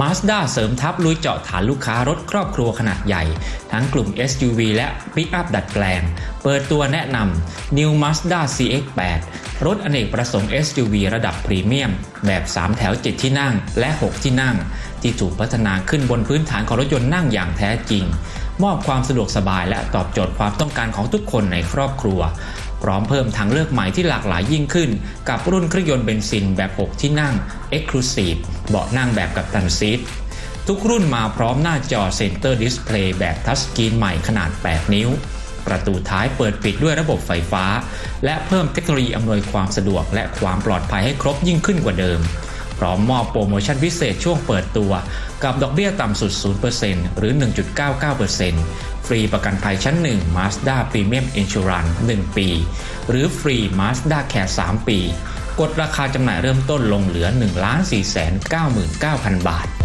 Mazda เสริมทัพลุยเจาะฐานลูกค้ารถครอบครัวขนาดใหญ่ ทั้งกลุ่ม SUV และ Pickup ดัดแปลง เปิดตัวแนะนำ New Mazda CX-8 รถอเนกประสงค์ SUV ระดับพรีเมียม แบบ 3 แถว 7 ที่นั่งและ 6 ที่นั่ง ที่ถูกพัฒนาขึ้นบนพื้นฐานของรถยนต์นั่งอย่างแท้จริง มอบความสะดวกสบายและตอบโจทย์ความต้องการของทุกคนในครอบครัว พร้อมเพิ่มทางเลือกใหม่ที่หลากหลายยิ่งขึ้น กับรุ่นเครื่องยนต์เบนซินแบบ 6 ที่นั่ง Exclusive เบาะนั่งแบบกับตันซีททุกรุ่นมาพร้อมหน้าจอเซ็นเตอร์ดิสเพลย์แบบทัชสกรีนใหม่ขนาด 8 นิ้ว ประตูท้ายเปิดปิดด้วยระบบไฟฟ้า และเพิ่มเทคโนโลยีอำนวยความสะดวกและความปลอดภัยให้ครบยิ่งขึ้นกว่าเดิม พร้อมมอบโปรโมชั่นพิเศษช่วงเปิดตัว กับดอกเบี้ยต่ำสุด 0%หรือ 1.99%ฟรีประกันภัยชั้น 1 Mazda Premium Insurance 1 ปี หรือฟรี Mazda Care 3 ปี กดราคาจำหน่ายเริ่มต้นลงเหลือ 1 4 9 9 0 0 0 บาท